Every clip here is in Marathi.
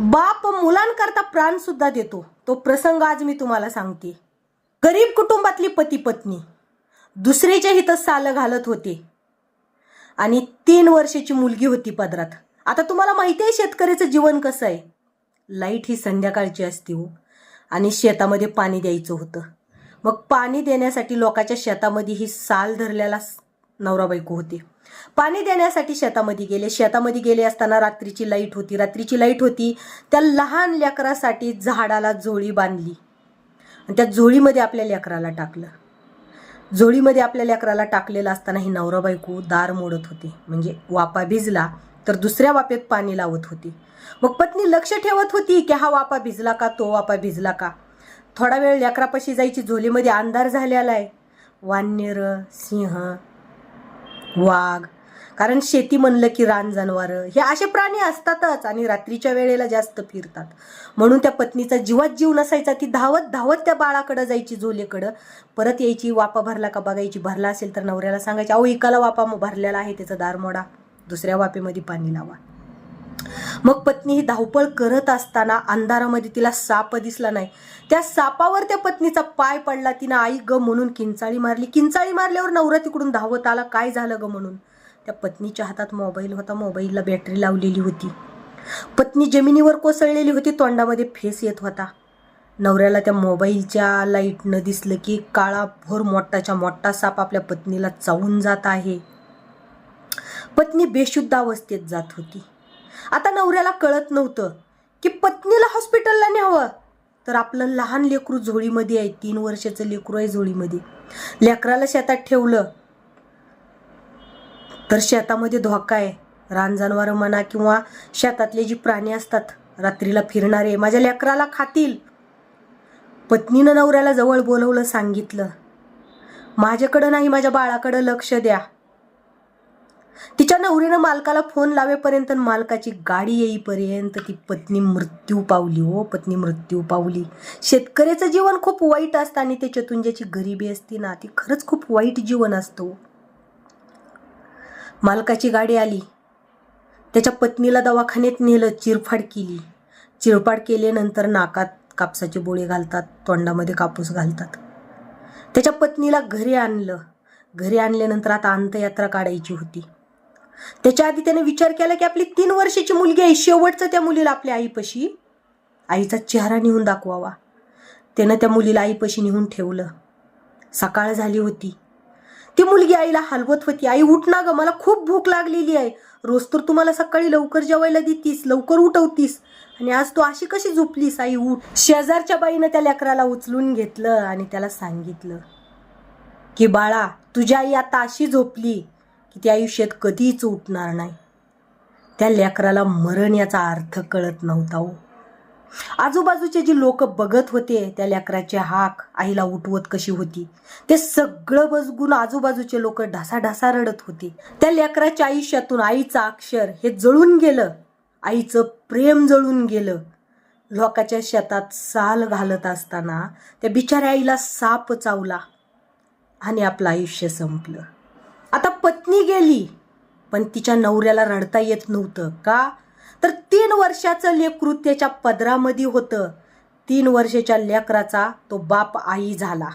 बाप मुलांकरता प्राण सुद्धा देतो. तो प्रसंग आज मी तुम्हाला सांगते. गरीब कुटुंबातली पती पत्नी दुसऱ्याच्या हितच साल घालत होते. आणि तीन वर्षाची मुलगी होती पदरात. आता तुम्हाला माहिती आहे शेतकऱ्याचं जीवन कसं आहे? लाइट ही संध्याकाळची असते हो. आणि शेतामध्ये पाणी द्यायचं होतं. मग पाणी देण्यासाठी लोकांच्या शेतामध्ये ही साल धरलेला नवरा बायको होते. पाणी देण्यासाठी शेतामध्ये गेले. शेतामध्ये गेले असताना रात्रीची लाइट होती. रात्रीची लाइट होती. त्या लहान लेकरासाठी झाडाला झोळी बांधली. आणि त्या झोळीमध्ये आपल्या लेकराला टाकलं. झोळीमध्ये आपल्या लेकराला टाकलेलं असताना ही नवरा बायको दार मोडत होते. म्हणजे वापा भिजला तर दुसऱ्या वापेत पाणी लावत होती. मग पत्नी लक्ष ठेवत होती की हा वापा भिजला का तो वापा भिजला का? थोडा वेळ लेकरापाशी जायची झोलीमध्ये अंधार झालेला आहे. वानर सिंह वाघ. कारण शेती म्हणलं की रान जनावर. हे असे प्राणी असतातच आणि रात्रीच्या वेळेला जास्त फिरतात. म्हणून त्या पत्नीचा जीवात जीव नसायचा ती धावत धावत त्या बाळाकडं जायची झोलेकडं. परत यायची वापा भरला का बघायची भरला असेल तर नवऱ्याला सांगायची अहो एकाला वापा भरलेला आहे त्याचा दारमोडा. दुसऱ्या वापेमध्ये पाणी लावा. मग पत्नी ही धावपळ करत असताना अंधारामध्ये तिला साप दिसला नाही. त्या सापावर त्या पत्नीचा पाय पडला. तिनं आई ग म्हणून किंचाळी मारली. किंचाळी मारल्यावर नवरा तिकडून धावत आला. काय झालं ग म्हणून? त्या पत्नीच्या हातात मोबाईल होता. मोबाईलला बॅटरी लावलेली होती. पत्नी जमिनीवर कोसळलेली होती. तोंडामध्ये फेस येत होता. नवऱ्याला त्या मोबाईलच्या लाईटनं दिसलं की काळा भोर मोठाच्या मोठा साप आपल्या पत्नीला चावून जात आहे. पत्नी बेशुद्ध अवस्थेत जात होती. आता नवऱ्याला कळत नव्हतं की पत्नीला हॉस्पिटलला न्यावं. तर आपलं लहान लेकरू झोळीमध्ये आहे तीन वर्षाचं लेकरू आहे झोळीमध्ये. लेकराला शेतात ठेवलं. तर शेतामध्ये धोका आहे. रान जनावरं म्हणा किंवा शेतातले जी प्राणी असतात रात्रीला फिरणारे माझ्या लेकराला खातील. पत्नीनं नवऱ्याला जवळ बोलवलं सांगितलं माझ्याकडं नाही माझ्या बाळाकडं लक्ष द्या. तिच्या नवरीनं मालकाला फोन लावेपर्यंत मालकाची गाडी येईपर्यंत ती पत्नी मृत्यू पावली हो पत्नी मृत्यू पावली. शेतकऱ्याचं जीवन खूप वाईट असतं आणि त्याच्यातून ज्याची गरिबी असते ना ती खरंच खूप वाईट जीवन असतो हो. मालकाची गाडी आली. त्याच्या पत्नीला दवाखान्यात नेलं चिरफाड केली. चिरफाड केल्यानंतर नाकात कापसाचे बोळे घालतात तोंडामध्ये कापूस घालतात. त्याच्या पत्नीला घरी आणलं. घरी आणल्यानंतर आता अंतयात्रा काढायची होती. त्याच्या आधी त्याने विचार केला की आपली तीन वर्षाची मुलगी आहे शेवटचं त्या मुलीला आपल्या आईपाशी. आईचा चेहरा नेऊन दाखवावा. त्यानं त्या मुलीला आईपाशी नेऊन ठेवलं. सकाळ झाली होती. ती मुलगी आईला हलवत होती. आई उठ ना ग मला खूप भूक लागलेली आहे. रोज तर तुम्हाला सकाळी लवकर जेवायला देतीस लवकर उठवतीस. आणि आज तू अशी कशी झोपलीस आई? उठ. शेजारच्या बाईनं त्या लेकराला उचलून घेतलं आणि त्याला सांगितलं की बाळा तुझी आई आता अशी झोपली की त्या आयुष्यात कधीच उठणार नाही. त्या लेकराला मरण याचा अर्थ कळत नव्हता हो. आजूबाजूचे जे लोक बघत होते त्या लेकराचे हाक आईला उठवत कशी होती? ते सगळं बजगून आजूबाजूचे लोक ढासाढासा रडत होते. त्या लेकराच्या आयुष्यातून आईचं अक्षर हे जळून गेलं. आईचं प्रेम जळून गेलं. लोकाच्या शेतात साल घालत असताना त्या बिचाऱ्या आईला साप चावला आणि आपलं आयुष्य संपलं. आता पत्नी गेली पण तिच्या नवऱ्याला रडता येत नव्हतं का? तर तीन वर्षाचं लेकरू त्याच्या पदरामध्ये होतं. तीन वर्षाच्या लेकराचा तो बाप आई झाला.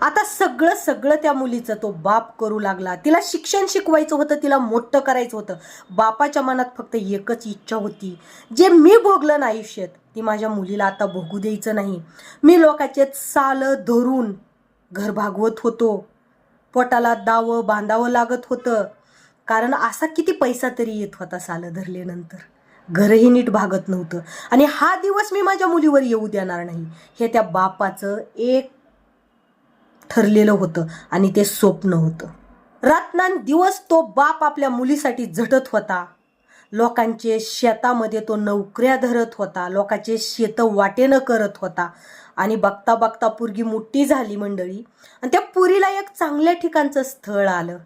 आता सगळं सगळं त्या मुलीचं तो बाप करू लागला. तिला शिक्षण शिकवायचं होतं तिला मोठं करायचं होतं. बापाच्या मनात फक्त एकच इच्छा होती. जे मी भोगलं ना आयुष्यात ती माझ्या मुलीला आता भोगू द्यायचं नाही. मी लोकाचे साल धरून घर भागवत होतो. पोटाला दावं बांधावं लागत होतं. कारण असा किती पैसा तरी येत होता सालं धरल्यानंतर. घरही नीट भागत नव्हतं. आणि हा दिवस मी माझ्या मुलीवर येऊ देणार नाही. हे त्या बापाचं एक ठरलेलं होतं आणि ते स्वप्न होतं. रात्रान दिवस तो बाप आपल्या मुलीसाठी झटत होता. लोकांचे शेतामध्ये तो नोकऱ्या धरत होता. लोकांचे शेत वाटेनं करत होता. आणि बघता बघता पुरगी मोठी झाली मंडळी. आणि त्या पुरीला एक चांगल्या ठिकाणचं स्थळ आलं.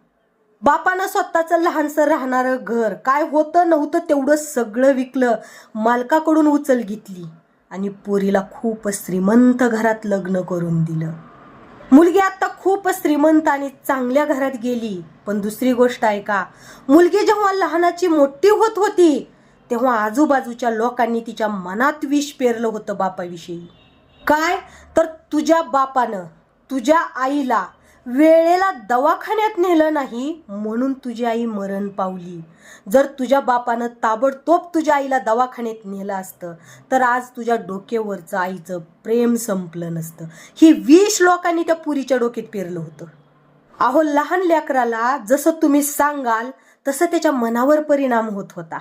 बापानं स्वतःचं लहानसं राहणारं घर काय होतं नव्हतं तेवढं सगळं विकलं मालकाकडून उचल घेतली. आणि पोरीला खूप श्रीमंत घरात लग्न करून दिलं. मुलगी आता खूप श्रीमंत आणि चांगल्या घरात गेली. पण दुसरी गोष्ट आहे का? मुलगी जेव्हा लहानाची मोठी होत होती तेव्हा आजूबाजूच्या लोकांनी तिच्या मनात विष पेरलं होतं बापाविषयी. काय? तर तुझ्या बापानं तुझ्या आईला वेळेला दवाखान्यात नेलं नाही म्हणून तुझी आई मरण पावली. जर तुझ्या बापानं ताबडतोब तुझ्या आईला दवाखान्यात नेलं असतं तर आज तुझ्या डोक्यावरचं आईचं प्रेम संपलं नसतं. ही विष लोकांनी त्या पुरीच्या डोक्यात पेरलं होतं. अहो लहान लेकराला जसं तुम्ही सांगाल तसं त्याच्या मनावर परिणाम होत होता.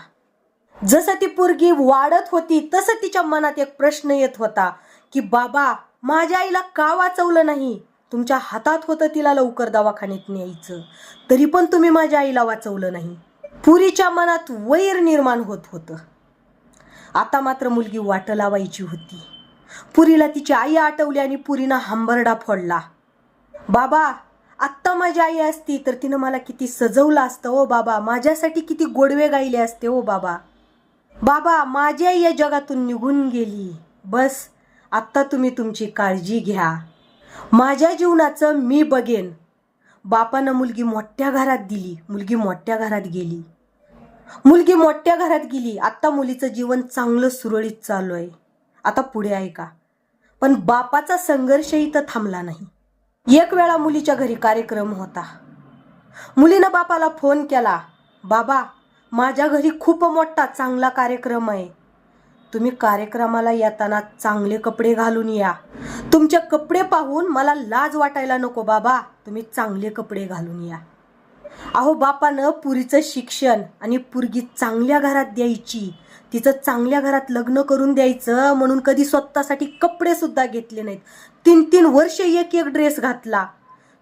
जसं ती पोरगी वाढत होती तसं तिच्या मनात एक प्रश्न येत होता. की बाबा माझ्या आईला का वाचवलं नाही? तुमच्या हातात होतं तिला लवकर दवाखान्यात न्यायचं. तरी पण तुम्ही माझ्या आईला वाचवलं नाही. पुरीच्या मनात वैर निर्माण होत होतं. आता मात्र मुलगी वाट लावायची होती. पुरीला तिची आई आठवली आणि पुरीनं हंबरडा फोडला. बाबा आत्ता माझी आई असती तर तिनं मला किती सजवलं असतं ओ बाबा. माझ्यासाठी किती गोडवे गायले असते ओ बाबा. बाबा माझी आई या जगातून निघून गेली. बस आत्ता तुम्ही तुमची काळजी घ्या. माझ्या जीवनाचं मी बघेन. बापानं मुलगी मोठ्या घरात दिली मुलगी मोठ्या घरात गेली. मुलगी मोठ्या घरात गेली आत्ता मुलीचं जीवन चांगलं सुरळीत चालू आहे. आता पुढे आहे का? पण बापाचा संघर्षही तर थांबला नाही. एक वेळा मुलीच्या घरी कार्यक्रम होता. मुलीनं बापाला फोन केला बाबा माझ्या घरी खूप मोठा चांगला कार्यक्रम आहे. तुम्ही कार्यक्रमाला येताना चांगले कपडे घालून या. तुमचे कपडे पाहून मला लाज वाटायला नको बाबा. तुम्ही चांगले कपडे घालून या. अहो बापानं पुरीचं शिक्षण आणि पुरगी चांगल्या घरात द्यायची. तिचं चांगल्या घरात लग्न करून द्यायचं म्हणून कधी स्वतःसाठी कपडे सुद्धा घेतले नाहीत. तीन तीन वर्ष एक एक ड्रेस घातला.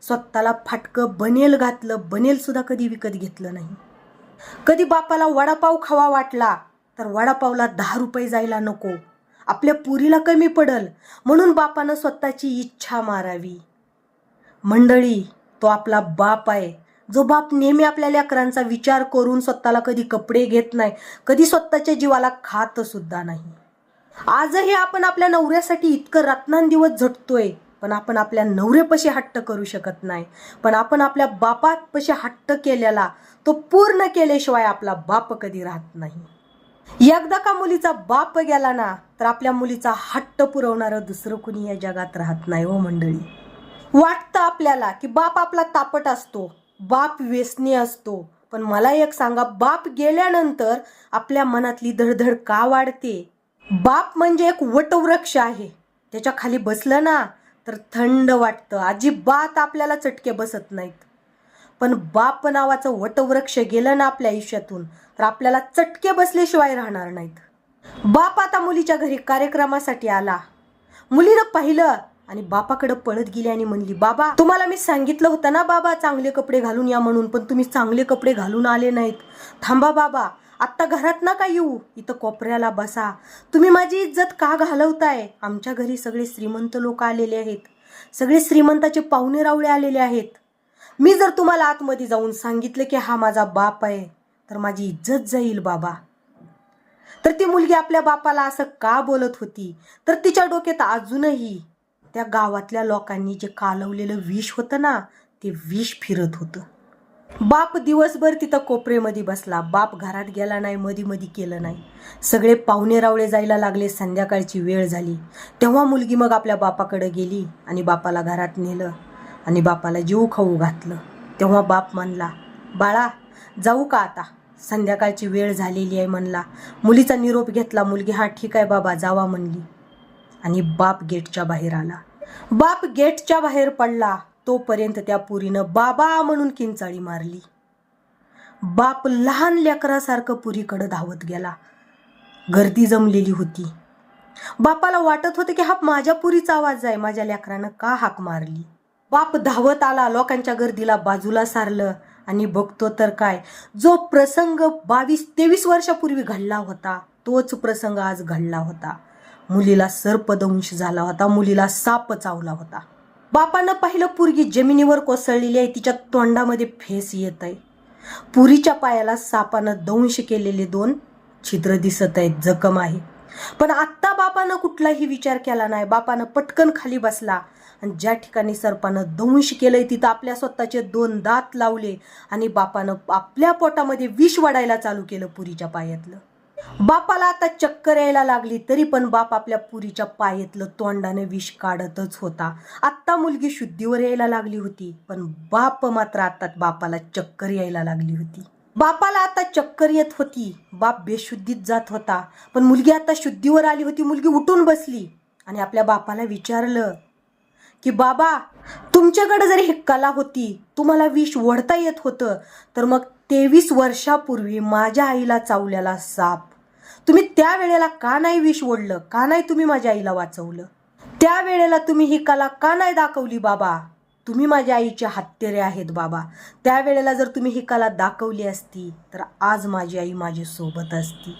स्वतःला फाटकं बनेल घातलं बनेल सुद्धा कधी विकत घेतलं नाही. कधी बापाला वडापाव खावा वाटला तर वडापावला दहा रुपये जायला नको. आपल्या पुरीला कमी पडल म्हणून बापानं स्वतःची इच्छा मारावी. मंडळी तो आपला बाप आहे. जो बाप नेहमी आपल्या लेकरांचा विचार करून स्वतःला कधी कपडे घेत नाही कधी स्वतःच्या जीवाला खात सुद्धा नाही. आजही आपण आपल्या नवऱ्यासाठी इतकं रत्नांदिवस झटतोय पण आपण आपल्या नवऱ्यापाशी हट्ट करू शकत नाही. पण आपण आपल्या बापापशी हट्ट केलेला तो पूर्ण केल्याशिवाय आपला बाप कधी राहत नाही. एकदा का मुलीचा बाप गेला ना तर आपल्या मुलीचा हट्ट पुरवणारं दुसरं कुणी या जगात राहत नाही हो मंडळी. वाटतं आपल्याला की बाप आपला तापट असतो बाप व्यसनी असतो. पण मला एक सांगा बाप गेल्यानंतर आपल्या मनातली धडधड का वाढते? बाप म्हणजे एक वटवृक्ष आहे. त्याच्याखाली बसलं ना तर थंड वाटतं. अजिबात आपल्याला चटके बसत नाहीत. पण बाप नावाचं वटवृक्ष गेलं ना आपल्या आयुष्यातून तर आपल्याला चटके बसल्याशिवाय राहणार नाहीत. बाप आता मुलीच्या घरी कार्यक्रमासाठी आला. मुलीनं पाहिलं आणि बापाकडे पळत गेली आणि म्हणली बाबा तुम्हाला मी सांगितलं होतं ना बाबा चांगले कपडे घालून या म्हणून पण तुम्ही चांगले कपडे घालून आले नाहीत. थांबा बाबा आत्ता घरात ना का येऊ इथं कोपऱ्याला बसा. तुम्ही माझी इज्जत का घालवताय? आमच्या घरी सगळे श्रीमंत लोक आलेले आहेत. सगळे श्रीमंताचे पाहुणे रावळे आलेले आहेत. मी जर तुम्हाला आतमध्ये जाऊन सांगितलं की हा माझा बाप आहे तर माझी इज्जत जाईल बाबा. तर ती मुलगी आपल्या बापाला असं का बोलत होती? तर तिच्या डोक्यात अजूनही त्या गावातल्या लोकांनी जे कालवलेलं विष होतं ना ते विष फिरत होतं. बाप दिवसभर तिथं कोपरेमध्ये बसला. बाप घरात गेला नाही मधी मधी केलं नाही. सगळे पाहुणे रावळे जायला लागले संध्याकाळची वेळ झाली. तेव्हा मुलगी मग आपल्या बापाकडे गेली आणि बापाला घरात नेलं आणि बापाला जीव खाऊ घातलं. तेव्हा बाप म्हणला बाळा जाऊ का आता? संध्याकाळची वेळ झालेली आहे म्हणला. मुलीचा निरोप घेतला. मुलगी हा ठीक आहे बाबा जावा म्हणली. आणि बाप गेटच्या बाहेर आला. बाप गेटच्या बाहेर पडला. तोपर्यंत त्या पुरीनं बाबा म्हणून किंचाळी मारली. बाप लहान लेकरासारखं पुरीकडं धावत गेला. गर्दी जमलेली होती. बापाला वाटत होतं की हा माझ्या पुरीचा आवाज आहे. माझ्या लेकरानं का हाक मारली? बाप धावत आला. लोकांच्या गर्दीला बाजूला सारलं. आणि बघतो तर काय? जो प्रसंग बावीस तेवीस वर्षापूर्वी घडला होता तोच प्रसंग आज घडला होता. मुलीला सर्पदंश झाला होता मुलीला साप चावला होता. बापानं पाहिलं पुरगी जमिनीवर कोसळलेली आहे तिच्या तोंडामध्ये फेस येत आहे पुरीच्या पायाला सापानं दंश केलेले दोन छिद्र दिसत आहेत जखम आहे. पण आत्ता बापानं कुठलाही विचार केला नाही. बापानं पटकन खाली बसला. आणि ज्या ठिकाणी सर्पानं दंश केलंय तिथं आपल्या स्वतःचे दोन दात लावले आणि बापानं आपल्या पोटामध्ये विष वाढायला चालू केलं पुरीच्या पायातलं. बापाला आता चक्कर यायला लागली तरी पण बाप आपल्या पुरीच्या पायातलं तोंडाने विष काढतच होता. आत्ता मुलगी शुद्धीवर यायला लागली होती पण बाप मात्र आता बापाला चक्कर यायला लागली होती. बापाला आता चक्कर येत होती बाप बेशुद्धीत जात होता पण मुलगी आता शुद्धीवर आली होती मुलगी उठून बसली आणि आपल्या बापाला विचारलं की बाबा तुमच्याकडे जर ही कला होती तुम्हाला विष ओढता येत होतं तर मग तेवीस वर्षापूर्वी माझ्या आईला चावलेला साप. तुम्ही त्या वेळेला का नाही विष ओढलं का नाही तुम्ही माझ्या आईला वाचवलं? त्या वेळेला तुम्ही ही कला का नाही दाखवली बाबा? तुम्ही माझ्या आईचे हत्यारे आहेत बाबा. त्यावेळेला जर तुम्ही ही कला दाखवली असती तर आज माझी आई माझ्यासोबत असती.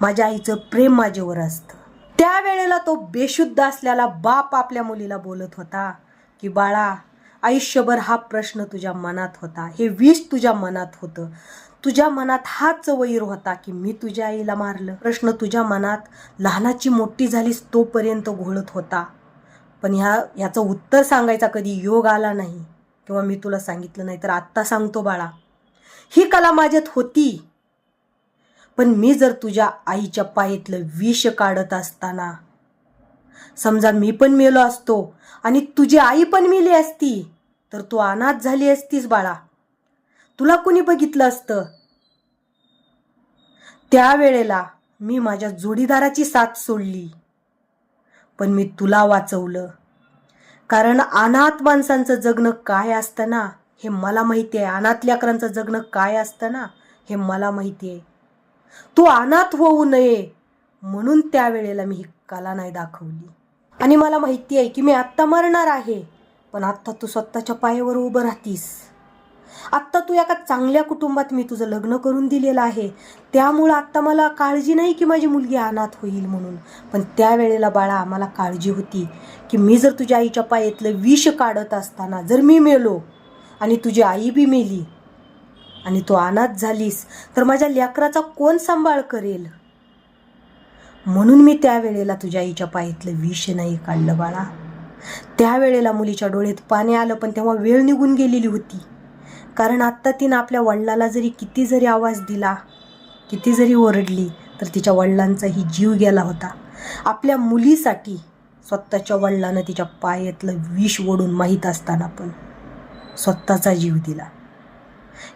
माझ्या आईचं प्रेम माझ्यावर असतं. त्यावेळेला तो बेशुद्ध असलेला बाप आपल्या मुलीला बोलत होता की बाळा आयुष्यभर हा प्रश्न तुझ्या मनात होता. हे विष तुझ्या मनात होतं. तुझ्या मनात हाच वैर होता की मी तुझ्या आईला मारलं. प्रश्न तुझ्या मनात लहानाची मोठी झालीस तोपर्यंत घोळत होता. पण ह्या ह्याचं उत्तर सांगायचा कधी योग आला नाही किंवा मी तुला सांगितलं नाही तर आत्ता सांगतो बाळा. ही कला माझ्यात होती. पण मी जर तुझ्या आईच्या पायीतलं विष काढत असताना समजा मी पण मेलो असतो आणि तुझी आई पण मेली असती तर तू अनाथ झाली असतीस बाळा. तुला कुणी बघितलं असतं? त्यावेळेला मी माझ्या जोडीदाराची साथ सोडली पण मी तुला वाचवलं. कारण अनाथ माणसांचं जगणं काय असतं ना हे मला माहिती आहे. अनाथ लेकरांचं जगणं काय असतं ना हे मला माहिती आहे. तू अनाथ होऊ नये म्हणून त्यावेळेला मी ही कला नाही दाखवली. आणि मला माहिती आहे की मी आत्ता मरणार आहे पण आत्ता तू स्वतःच्या पायावर उभं राहतीस. आत्ता तू एका चांगल्या कुटुंबात मी तुझं लग्न करून दिलेलं आहे. त्यामुळं आत्ता मला काळजी नाही की माझी मुलगी अनाथ होईल म्हणून. पण त्यावेळेला बाळा आम्हाला काळजी होती की मी जर तुझ्या आईच्या पायातलं विष काढत असताना जर मी मेलो आणि तुझी आई बी मेली आणि तू अनाथ झालीस तर माझ्या लेकराचा कोण सांभाळ करेल? म्हणून मी त्यावेळेला तुझ्या आईच्या पायातलं विष नाही काढलं बाळा. त्यावेळेला मुलीच्या डोळ्यात पाणी आलं पण तेव्हा वेळ निघून गेलेली होती. कारण आत्ता तिनं आपल्या वडिलाला जरी किती जरी आवाज दिला किती जरी ओरडली तर तिच्या वडिलांचाही जीव गेला होता. आपल्या मुलीसाठी स्वतःच्या वडिलानं तिच्या पायातलं विष ओढून माहीत असताना पण स्वतःचा जीव दिला.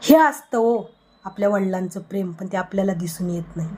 हे असतं ओ आपल्या वडिलांचं प्रेम पण ते आपल्याला दिसून येत नाही.